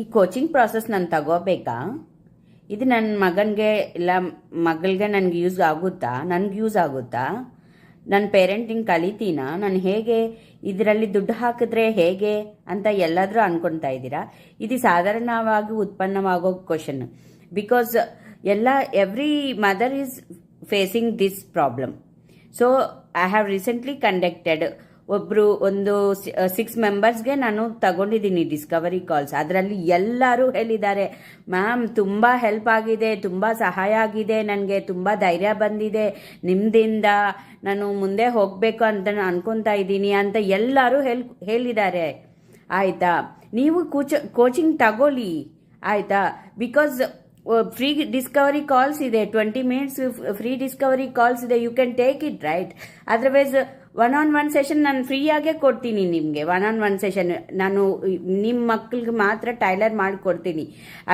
ಈ coaching process ನಾನು ತಗೋಬೇಕಾ? ಇದು ನನ್ನ ಮಗನಿಗೆ ಇಲ್ಲ, ಮಗಳಿಗೆ ನನಗೆ ಯೂಸ್ ಆಗುತ್ತಾ? ನನಗೆ ಯೂಸ್ ಆಗುತ್ತಾ? ನನ್ನ ಪೇರೆಂಟಿಂಗ್ ಕಲಿತೀನಾ? ನಾನು ಹೇಗೆ ಇದರಲ್ಲಿ ದುಡ್ಡು ಹಾಕಿದ್ರೆ ಹೇಗೆ ಅಂತ ಎಲ್ಲಾದರೂ ಅನ್ಕೊತಾ ಇದ್ದೀರಾ? ಇದು ಸಾಧಾರಣವಾಗಿ ಉತ್ಪನ್ನವಾಗೋ ಕ್ವಶನ್ ಬಿಕಾಸ್ ಎಲ್ಲ every mother is facing this problem so I have recently conducted ಒಬ್ಬರು ಒಂದು ಸಿಕ್ಸ್ ಮೆಂಬರ್ಸ್ಗೆ ನಾನು ತಗೊಂಡಿದ್ದೀನಿ ಡಿಸ್ಕವರಿ ಕಾಲ್ಸ್ ಅದರಲ್ಲಿ ಎಲ್ಲರೂ ಹೇಳಿದ್ದಾರೆ ಮ್ಯಾಮ್ ತುಂಬ ಹೆಲ್ಪ್ ಆಗಿದೆ, ತುಂಬ ಸಹಾಯ ಆಗಿದೆ, ನನಗೆ ತುಂಬ ಧೈರ್ಯ ಬಂದಿದೆ. ನಿಮ್ಮದಿಂದ ನಾನು ಮುಂದೆ ಹೋಗಬೇಕು ಅಂತ ಅನ್ಕೊತಾ ಇದ್ದೀನಿ ಅಂತ ಎಲ್ಲರೂ ಹೇಳ್, ಹೇಳಿದ್ದಾರೆ. ಆಯಿತಾ? ನೀವು ಕೋಚ ಕೋಚಿಂಗ್ ತಗೊಳ್ಳಿ. ಆಯಿತಾ? ಬಿಕಾಸ್ ಫ್ರೀ ಡಿಸ್ಕವರಿ ಕಾಲ್ಸ್ ಇದೆ. Twenty minutes free discovery calls ಇದೆ. You can take it right otherwise one on one session ನಾನು ಫ್ರೀಯಾಗೇ ಕೊಡ್ತೀನಿ ನಿಮಗೆ. ಒನ್ ಆನ್ ಒನ್ ಸೆಷನ್ ನಾನು ನಿಮ್ಮ ಮಕ್ಳಿಗೆ ಮಾತ್ರ ಟೈಲರ್ ಮಾಡಿಕೊಡ್ತೀನಿ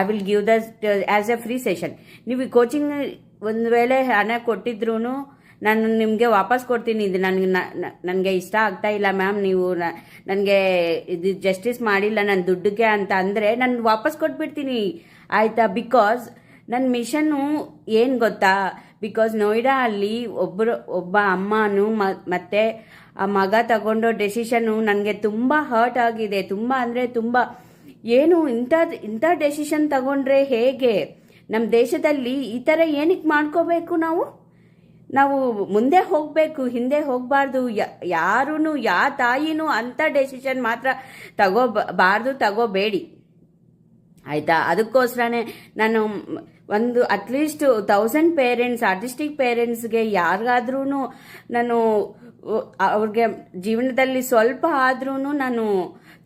I will give the as a free session ನೀವು ಕೋಚಿಂಗ್ ಒಂದು ವೇಳೆ ಹಣ ಕೊಟ್ಟಿದ್ರು ನಾನು ನಿಮಗೆ ವಾಪಸ್ ಕೊಡ್ತೀನಿ. ಇದು ನನಗೆ ನನಗೆ ಇಷ್ಟ ಆಗ್ತಾ ಇಲ್ಲ ಮ್ಯಾಮ್ ನೀವು ನನಗೆ ಇದು ಜಸ್ಟಿಸ್ ಮಾಡಿಲ್ಲ ನನ್ನ ದುಡ್ಡಿಗೆ ಅಂತ ಅಂದರೆ ನಾನು ವಾಪಸ್ ಕೊಟ್ಬಿಡ್ತೀನಿ. ಆಯಿತಾ? ಬಿಕಾಸ್ ನನ್ನ ಮಿಷನ್ನು ಏನು ಗೊತ್ತಾ? ಬಿಕಾಸ್ ನೋಯ್ಡಾ ಅಲ್ಲಿ ಒಬ್ಬರು ಒಬ್ಬ ಅಮ್ಮನು ಮತ್ತು ಆ ಮಗ ತಗೊಂಡೋ ಡೆಸಿಷನ್ನು ನನಗೆ ತುಂಬ ಹರ್ಟ್ ಆಗಿದೆ. ತುಂಬ ಅಂದರೆ ತುಂಬ ಏನು ಇಂಥ ಇಂಥ ಡೆಸಿಷನ್ ತಗೊಂಡ್ರೆ ಹೇಗೆ? ನಮ್ಮ ದೇಶದಲ್ಲಿ ಈ ಥರ ಏನಕ್ಕೆ ಮಾಡ್ಕೋಬೇಕು ನಾವು? ನಾವು ಮುಂದೆ ಹೋಗಬೇಕು, ಹಿಂದೆ ಹೋಗಬಾರ್ದು. ಯಾರೂ ಯಾವ ತಾಯಿನೂ ಅಂಥ ಡೆಸಿಷನ್ ಮಾತ್ರ ತಗೋಬಾರ್ದು ತಗೋಬೇಡಿ. ಆಯಿತಾ? ಅದಕ್ಕೋಸ್ಕರನೇ ನಾನು ಒಂದು at least thousand parents artistic ಪೇರೆಂಟ್ಸ್ಗೆ ಯಾರಿಗಾದ್ರೂ ನಾನು ಅವ್ರಿಗೆ ಜೀವನದಲ್ಲಿ ಸ್ವಲ್ಪ ಆದ್ರೂ ನಾನು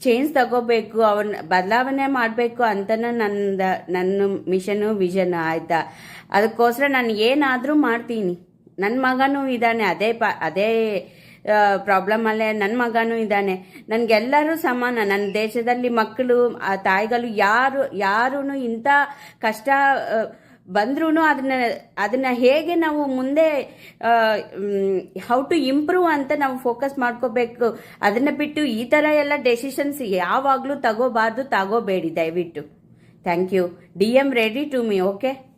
ಚೇಂಜ್ ತಗೋಬೇಕು ಅವ್ರನ್ನ ಬದಲಾವಣೆ ಮಾಡಬೇಕು ಅಂತ ನನ್ನ ನನ್ನ ಮಿಷನು ವಿಷನ್ ಆಯಿತಾ? ಅದಕ್ಕೋಸ್ಕರ ನಾನು ಏನಾದರೂ ಮಾಡ್ತೀನಿ. ನನ್ನ ಮಗನೂ ಇದ್ದಾನೆ ಅದೇ ಪ, ಅದೇ ಪ್ರಾಬ್ಲಮಲ್ಲೇ ನನ್ನ ಮಗನೂ ಇದ್ದಾನೆ. ನನಗೆಲ್ಲರೂ ಸಮಾನ. ನನ್ನ ದೇಶದಲ್ಲಿ ಮಕ್ಕಳು, ಆ, ತಾಯಿಗಳು ಯಾರು ಯಾರೂ ಇಂಥ ಕಷ್ಟ ಬಂದ್ರೂ ಅದನ್ನ ಅದನ್ನ ಹೇಗೆ ನಾವು ಮುಂದೆ ಹೌ ಟು ಇಂಪ್ರೂವ್ ಅಂತ ನಾವು ಫೋಕಸ್ ಮಾಡ್ಕೋಬೇಕು. ಅದನ್ನ ಬಿಟ್ಟು ಈ ಥರ ಎಲ್ಲ ಡೆಸಿಷನ್ಸ್ ಯಾವಾಗಲೂ ತಗೋಬಾರ್ದು, ತಗೋಬೇಡಿ ದಯವಿಟ್ಟು. Thank you D M ready to me okay